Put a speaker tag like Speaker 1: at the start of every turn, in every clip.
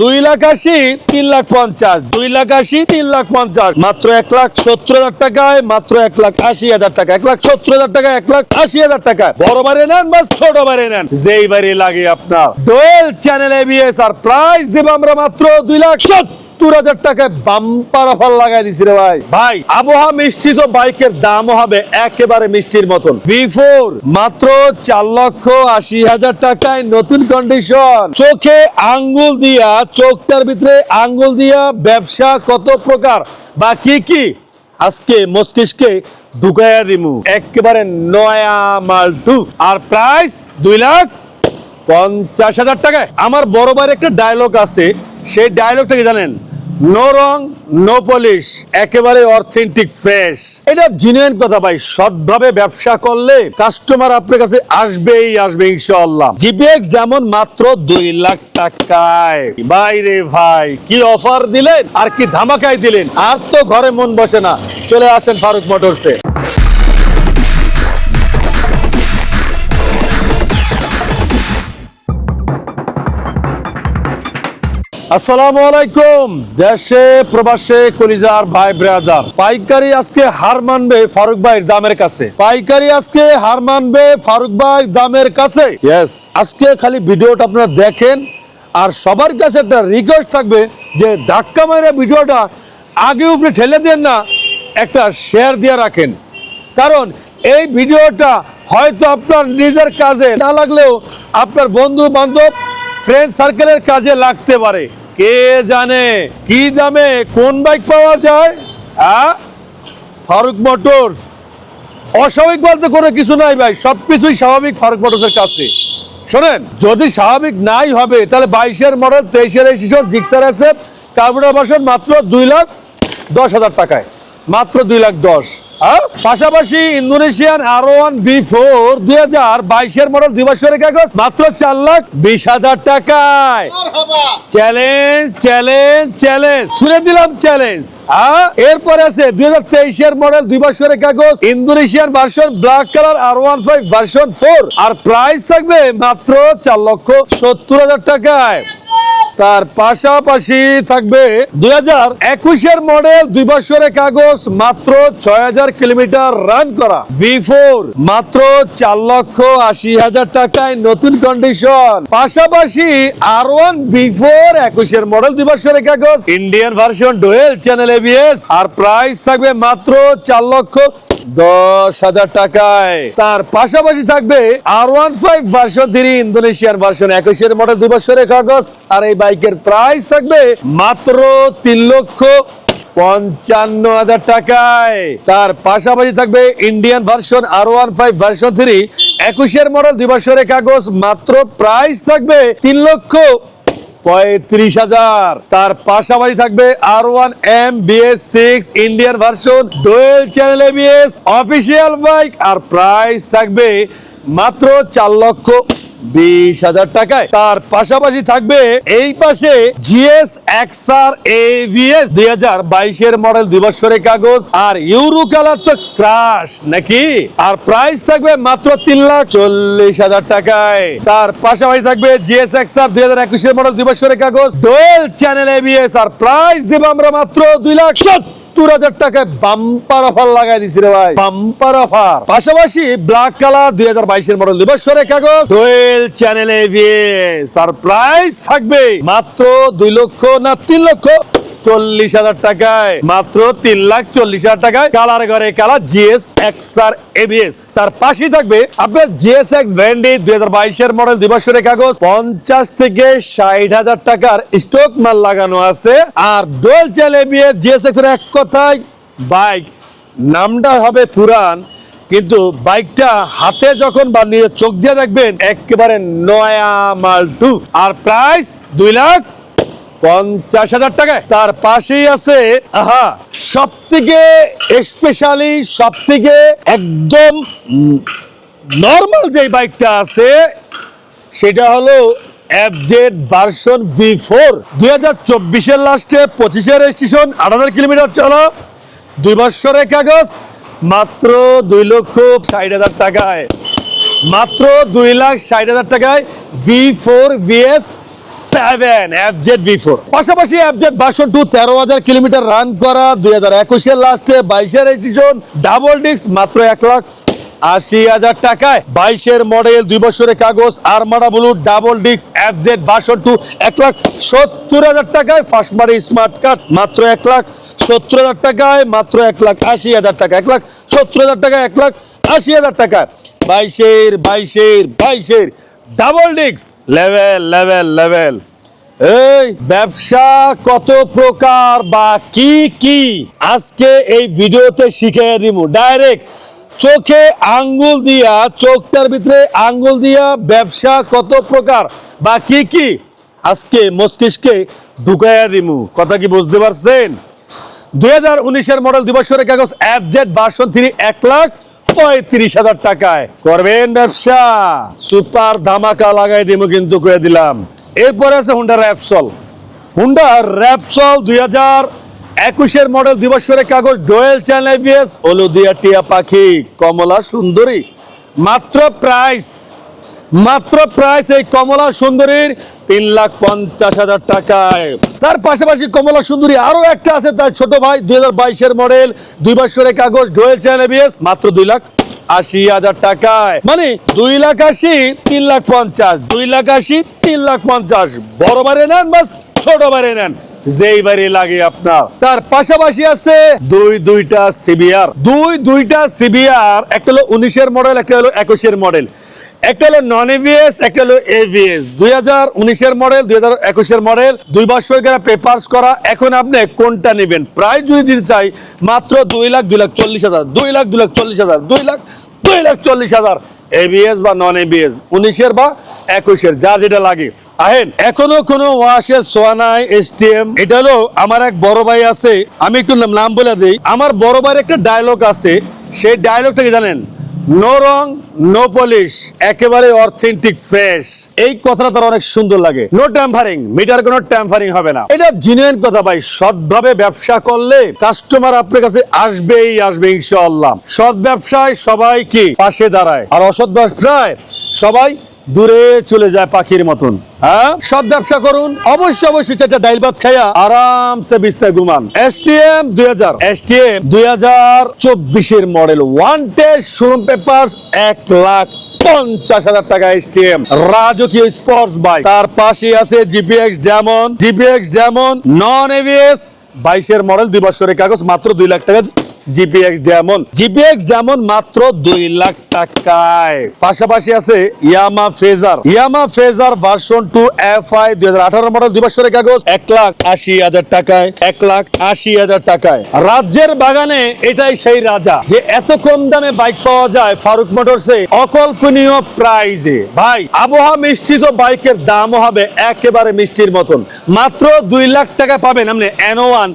Speaker 1: দুই লাখ আশি, তিন লাখ পঞ্চাশ। দুই লাখ আশি, তিন লাখ পঞ্চাশ। মাত্র এক লাখ সত্তর হাজার টাকায়, মাত্র এক লাখ আশি হাজার টাকা। এক লাখ সত্তর হাজার টাকা এক লাখ আশি হাজার টাকা বড় বারে নেন বা ছোট বারে নেন, যেই বারে লাগে আপনার। দোয়েল চ্যানেল এবিএস আর প্রাইস দেব আমরা মাত্র দুই লাখ সত্তর। হাজার টাকায় বাম্পার অফার লাগাই দিছি রে ভাই। ভাই আবহাওয়া মিষ্টি তো বাইকের দাম হবে একেবারে মিষ্টির মতন। বিফোর মাত্র চার লক্ষ আশি হাজার টাকায় নতুন কন্ডিশন চোখে আঙ্গুল দিয়া চোখটার ভিতরে আঙ্গুল দিয়া ব্যবসা কত প্রকার? বা কি কি? আজকে মস্তিষ্কে ঢুকাইয়া দিমু। একেবারে নয়া মালটু আর প্রাইস দুই লাখ পঞ্চাশ হাজার টাকায়। আমার বড় ভাইয়ের একটা ডায়লগ আছে। সেই ডায়লগটা কি জানেন? নো রং নো পলিশ একেবারে অথেন্টিক ফ্রেশ এটা জিনুইন কথা ভাই। সৎভাবে ব্যবসা করলে কাস্টমার আপনার কাছে আসবেই, আসবে ইনশাআল্লাহ। জিপিএক্স যেমন মাত্র দুই লাখ টাকায়। ভাই রে ভাই, কি অফার দিলেন আর কি ধামাকায় দিলেন? আর তো ঘরে মন বসে না। চলে আসেন ফারুক মোটরসে। আসসালামু আলাইকুম। দেশে প্রবাসে কলিজার ভাই ব্রাদার পাইকারি আজকে হার মানবে ফারুক ভাইয়ের দামের কাছে। পাইকারি আজকে হার মানবে ফারুক ভাই দামের কাছে। ইয়েস আজকে খালি ভিডিওটা আপনারা দেখেন আর সবার কাছে একটা রিকোয়েস্ট থাকবে যে ধাক্কা মেরে ভিডিওটা আগে উপরে ঠেলে দেন না একটা শেয়ার দিয়ে রাখেন। কারণ এই ভিডিওটা হয়তো আপনার নিজের কাজে না লাগলেও আপনার বন্ধু বান্ধব ফ্রেন্ড সার্কেলের কাজে লাগতে পারে। কে জানে কি দামে কোন বাইক পাওয়া যায়? হ্যাঁ ফারুক মোটর অস্বাভাবিক বলতে কোনো কিছু নাই ভাই, সবকিছুই স্বাভাবিক ফারুক মোটরসের কাছে। শোনেন, যদি স্বাভাবিক নাই হবে, তাহলে বাইশের মডেল, তেইশের রেজিস্ট্রেশন জিক্সার আছে কার্বোরেটর বাসন মাত্র দুই লাখ দশ হাজার টাকায়। মাত্র দুই লাখ দশ। হ্যাঁ? পাশাপাশি Indonesian R one B four দুই হাজার বাইশের মডেল দুই বছরের কাগজ মাত্র চার লাখ বিশ হাজার টাকায়। চ্যালেঞ্জ চ্যালেঞ্জ চ্যালেঞ্জ শুনে দিলাম চ্যালেঞ্জ এরপরে আছে দুই হাজার তেইশের মডেল দুই বছরের কাগজ Indonesian version black colour R one five version four আর প্রাইস থাকবে মাত্র চার লক্ষ সত্তর হাজার টাকায়। তার পাশাপাশি থাকবে দুই হাজার একুশের মডেল দুই বছরের কাগজ, মাত্র ছয় হাজার কিলোমিটার রান করা। বিফোর মাত্র চার লক্ষ আশি হাজার টাকায় নতুন কন্ডিশন পাশাপাশি আর ওয়ান বি ফোর একুশের মডেল দুই বছরের কাগজ Indian version dual channel ABS আর প্রাইস থাকবে মাত্র চার লক্ষ দশ হাজার টাকায়। তার পাশাপাশি থাকবে R one five version Indonesian version model বছরের কাগজ। আর এই বাইকের প্রাইস থাকবে মাত্র তিন লক্ষ পঞ্চান্ন হাজার টাকায়। তার পাশাপাশি থাকবে Indian version R one five version three একুশের মডেল দুই বছরের কাগজ। মাত্র প্রাইস থাকবে তিন লক্ষ পঁয়ত্রিশ হাজার। তার পাশাপাশি থাকবে R one M BS six Indian version dual channel ABS official bike আর প্রাইস থাকবে মাত্র চার লক্ষ বিশ হাজার টাকায়। তার পাশাপাশি থাকবে এই পাশে জিএস, এক্সআর, এভিএস, দুই হাজার বাইশের মডেল দুই বছরের কাগজ আর ইউরো কালার তো ক্রাশ নাকি? আর প্রাইস থাকবে মাত্র তিন লাখ চল্লিশ হাজার টাকায়। তার পাশাপাশি থাকবে জিএস, এক্সআর, দুই হাজার একুশের মডেল দুই বছরের কাগজ। ডোয়েল চ্যানেল এবিএস আর প্রাইস দেব আমরা মাত্র দুই লাখ সত্তর হাজার টাকায় বাম্পার অফার লাগাই দিছি রে ভাই। বাম্পার অফার পাশাপাশি ব্ল্যাক কালার দুই হাজার বাইশের মডেল দুই কাগজ। দোয়েল চ্যানেল সারপ্রাইজ থাকবে। মাত্র দুই লক্ষ না তিন লক্ষ? চল্লিশ হাজার টাকায়। মাত্র তিন লাখ চল্লিশ হাজার টাকায়। কালার ঘরে colour GS X R ABS তার পাশেই থাকবে আপনার জিএস এক্স ভ্যান্ডি দুই হাজার বাইশের মডেল দুই বছরের কাগজ। পঞ্চাশ থেকে ষাট হাজার টাকার স্টক মাল লাগানো আছে। আর ডোয়েল চ্যানেল এবিএস জিএস এক্সের এক কথায় বাইক নামটা হবে পুরান, কিন্তু বাইকটা হাতে যখন বা নিয়ে চোখ দিয়ে দেখবেন, একেবারে নয়া মাল টু আর প্রাইস দুই লাখ পঞ্চাশ হাজার টাকায় তার পাশেই আছে, আহা সব থেকে স্পেশালি সব থেকে একদম নর্মাল যে বাইকটা আছে, সেটা হলো এফজেড ভার্সন বি ফোর দুই হাজার চব্বিশের লাস্টে পঁচিশের রেজিস্ট্রেশন আট হাজার কিলোমিটার চলা, দুই বছরের কাগজ, মাত্র দুই লক্ষ ষাট হাজার টাকায়। মাত্র দুই লাখ ষাট হাজার টাকায় B four BS seven FZ B four পাশাপাশি এফজেড বাসন টু তেরো হাজার কিলোমিটার রান করা দুই হাজার একুশের লাস্টে বাইশের এডিশন ডাবল ডিস্ক মাত্র এক লাখ আশি হাজার টাকায়। বাইশের মডেল দুই বছরের কাগজ armada blue double disc FZ version two এক লাখ সত্তর হাজার টাকায়। ফার্স্ট বাড়ি স্মার্ট কার্ড মাত্র এক লাখ সত্তর হাজার টাকায়, মাত্র এক লাখ আশি হাজার টাকা এক লাখ সত্তর হাজার টাকা এক লাখ আশি হাজার টাকা বাইশের বাইশের বাইশের double disc level level level এই ব্যবসা কত প্রকার বা কি কি? আজকে এই ভিডিওতে শিখিয়ে দিব ডাইরেক্ট চোখে আঙ্গুল দিয়া চোখটার ভিতরে আঙ্গুল দিয়া ব্যবসা কত প্রকার বা কি কি? আজকে মস্তিষ্কে ঢুকাইয়া দিমু। কথা কি বুঝতে পারছেন? দুই হাজার উনিশের মডেল দুই বছরের কাগজ অ্যাপ জেড ভার্সন থ্রি এক লাখ পঁয়ত্রিশ হাজার টাকায়। করবেন ব্যবসা। সুপার ধামাকা লাগাই দিব কিন্তু করে দিলাম। এরপরে আছে হুন্ডা র্যাপসল হুন্ডা র্যাপসল দুই হাজার একুশের মডেল দুই কাগজ ডোয়েল চ্যানেল বিএস হলুদিয়া টিয়া পাখি, কমলা সুন্দরী। মাত্র প্রাইস মাত্র প্রাইস এই কমলা সুন্দরীর তিন লাখ পঞ্চাশ হাজার টাকায়। তার পাশাপাশি কমলা সুন্দরী আরও একটা আছে, তার ছোট ভাই, দুই হাজার বাইশের মডেল দুই বছরের কাগজ ডোয়েল চ্যানেল এবিএস মাত্র দুই লাখ আশি হাজার টাকায়। মানে দুই লাখ আশি, তিন লাখ পঞ্চাশ, দুই লাখ আশি, তিন লাখ পঞ্চাশ। বড় বারে নেন বা ছোট বারে নেন, যেই বাড়ি লাগে আপনার। তার পাশাপাশি আছে দুই দুইটা সিবিআর দুই দুইটা সিবিআর একটা হলো উনিশের মডেল একটা হলো একুশের মডেল একটা হলো নন এভিএস একটা হলো এভিএস দুই হাজার উনিশের মডেল দুই হাজার একুশের মডেল দুই বছর গেলে পেপার্স করা। এখন আপনি কোনটা নেবেন? প্রায় যদি দিতে চাই, মাত্র দুই লাখ দুই লাখ চল্লিশ হাজার, দুই লাখ দুই লাখ চল্লিশ হাজার, দুই লাখ দুই লাখ চল্লিশ হাজার। এবিএস বা নন এবিএস উনিশের বা একুশের যা যেটা লাগে। আহেন, এখনও কোনো ওয়াশের সোয়ানাই এসটিএম এটা হলো আমার এক বড় ভাই আছে, আমি একটু নাম বলে দিই। আমার বড় ভাইয়ের একটা ডায়লগ আছে, সেই ডায়লগটা কি জানেন? নো রং নো পলিশ একেবারে অথেন্টিক ফ্রেশ এই কথাটা তার অনেক সুন্দর লাগে। নো ট্যাম্পারিং মিটার কোনো ট্যাম্পারিং হবে না। এটা জিনুইন কথা ভাই। সৎভাবে ব্যবসা করলে কাস্টমার আপনার কাছে আসবেই, আসবে ইনশাআল্লাহ। সৎ ব্যবসায় সবাই কি? পাশে দাঁড়ায়। আর অসৎ ব্যবসায় সবাই দূরে চলে যায় পাখির মতন। হ্যাঁ? সৎ ব্যবসা করুন। অবশ্যই অবশ্যই চারটা ডাইল ভাত খাইয়া আরামসে বিস্তায় ঘুমান। এসটিএম দুই হাজার। এসটিএম দুই হাজার চব্বিশের model one test showroom paper এক লাখ পঞ্চাশ হাজার টাকা এসটিএম রাজকীয় স্পোর্টস বাইক তার পাশে আছে জিপিএক্স যেমন জিপিএক্স যেমন নন এভিএস বাইশের মডেল দুই বছরের কাগজ মাত্র দুই লাখ টাকা জিপিএক্স জিপিএক্স মাত্র দুই লাখ টাকায়। পাশাপাশি আছে Yamaha Fazer Yamaha Fazer version two F I দুই হাজার আঠারো মডেল দুই বছরের কাগজ, এক লাখ আশি হাজার টাকায়, এক লাখ আশি হাজার টাকায়। রাজ্যের বাগানে এটাই সেই রাজা, যে এত কম দামে বাইক পাওয়া যায় ফারুক মোটরসে অকল্পনীয় প্রাইজে ভাই, আবহাওয়া মিষ্টিত বাইকের দামও হবে একেবারে মিষ্টির মতন। মাত্র দুই লাখ টাকা পাবেন, আপনি এনো ওয়ান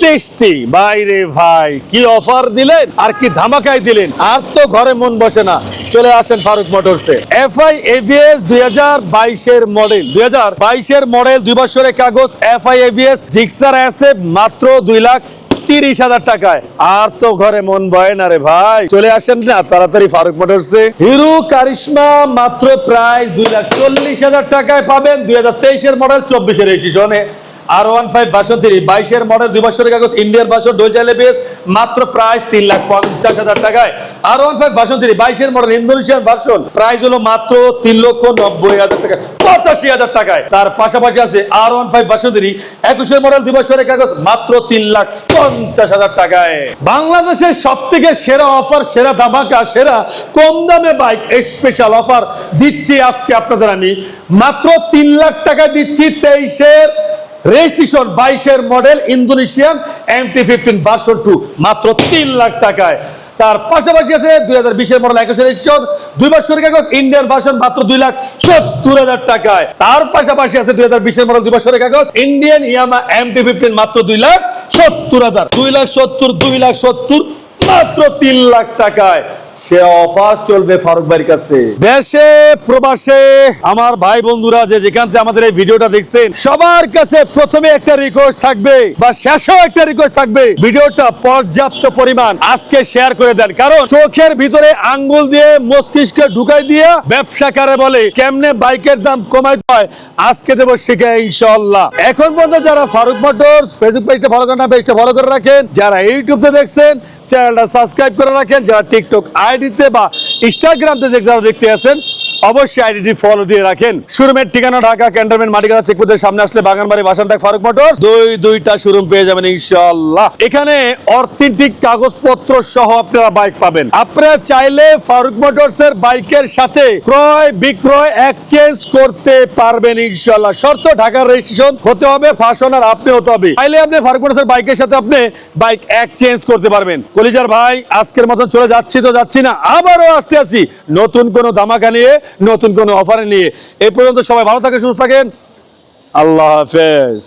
Speaker 1: সিক্সটি ভাই রে ভাই, কি অফার দিলেন আর কি ধামাকাই দিলেন। আর তো ঘরে মন বসে না। চলে আসেন ফারুক মোটরসে এফআই এবিএস দুই হাজার বাইশের মডেল। দুই হাজার বাইশের মডেল, দুই বছরের কাগজ। এফআই এবিএস জিক্সার আছে মাত্র দুই লাখ তিরিশ হাজার টাকায়। আর তো ঘরে মন বয় না রে ভাই। চলে আসেন না তাড়াতাড়ি ফারুক মোটরসে হিরো কারিশমা মাত্র প্রায় দুই লাখ চল্লিশ হাজার টাকায় পাবেন। দুই হাজার তেইশের মডেল, চব্বিশের রেজিস্ট্রেশনে। R one five version three বাইশের মডেল দুই বছরের কাগজ ইন্ডিয়ান এবিএস মাত্র প্রাইস তিন লাখ পঞ্চাশ হাজার টাকায়। আর ওয়ান ফাইভ থ্রি বাইশের মডেল ইন্দোনেশিয়ান প্রাইস হলো মাত্র তিন লক্ষ নব্বই হাজার টাকা, পঁচাশি হাজার টাকায়। তার পাশাপাশি আছে আর ওয়ান ফাইভ থ্রি একুশের মডেল দুই বছরের কাগজ, মাত্র তিন লাখ পঞ্চাশ হাজার টাকায়। বাংলাদেশের সব থেকে সেরা অফার সেরা ধামাকা, সেরা কম দামে বাইক স্পেশাল অফার দিচ্ছি আজকে আপনাদের আমি। মাত্র তিন লাখ টাকা দিচ্ছি তেইশের রেজিস্ট্রেশন বাইশের model Indonesian MT fifteen version two, মাত্র তিন লাখ টাকায়। তার পাশাপাশি আছে দুই হাজার বিশের মডেল একুশের রেজিস্ট্রেশন, দুই বছরের কাগজ ইন্ডিয়ান ভার্সন, মাত্র দুই লাখ সত্তর হাজার টাকায়। তার পাশাপাশি আছে দুই হাজার বিশের মডেল, দুই বছরের কাগজ ইন্ডিয়ান ইয়ামা এমটি ফিফটিন, মাত্র দুই লাখ সত্তর হাজার। দুই লাখ সত্তর, দুই লাখ সত্তর, মাত্র তিন লাখ টাকায়। সে অফার চলবে ফারুক ভাইয়ের কাছে। দেশে, প্রবাসে, আমার ভাই বন্ধুরা যে যেখান থেকে আমাদের এই ভিডিওটা দেখছেন, সবার কাছে প্রথমে একটা রিকোয়েস্ট থাকবে বা শেষেও একটা রিকোয়েস্ট থাকবে। ভিডিওটা পর্যাপ্ত পরিমাণ আজকে শেয়ার করে দেন। কারণ চোখের ভিতরে আঙ্গুল দিয়ে মস্তিষ্কে ঢুকাই দিয়ে ব্যবসা কারে বলে, কেমনে বাইকের দাম কমাইতে হয়, আজকে দেবো শিখে ইনশাল্লাহ এখন পর্যন্ত যারা ফারুক মোটরস ফেসবুক পেজটা ফলো করেন না পেজটা ফলো করে রাখেন। যারা ইউটিউবে দেখছেন চ্যানেলটা সাবস্ক্রাইব করে রাখেন। যারা টিকটক আইডিতে বা ইনস্টাগ্রামতে যারা দেখতে আছেন অবশ্যই আইডিটি ফলো দিয়ে রাখেন। শোরুমের ঠিকানা ঢাকা, ক্যান্টনমেন্ট মাটিকানা চেকপোস্টের সামনে আসলে বাগানবাড়ি, বাসানটাক, ফারুক মোটর দুই, দুইটা শোরুম পেয়ে যাবেন ইনশাআল্লাহ। এখানে অর্থনৈতিক কাগজপত্র সহ আপনারা বাইক পাবেন। আপনারা চাইলে ফারুক মোটরস এর বাইকের সাথে ক্রয়, বিক্রয় এক্সচেঞ্জ করতে পারবেন ইনশাআল্লাহ। শর্ত, ঢাকার রেজিস্ট্রেশন হতে হবে ফাশন আর আপনি হতে হবে। চাইলে আপনি ফারুক মোটরস এর বাইকের সাথে আপনি বাইক এক্সচেঞ্জ করতে পারবেন। কলিজার ভাই, আজকের মতন চলে যাচ্ছি তো যাচ্ছি না, আবারও আসতে আছি। নতুন কোন ধামাকা নিয়ে নতুন কোনো অফারে নিয়ে। এই পর্যন্ত সবাই ভালো থাকে সুস্থ থাকেন। আল্লাহ হাফেজ।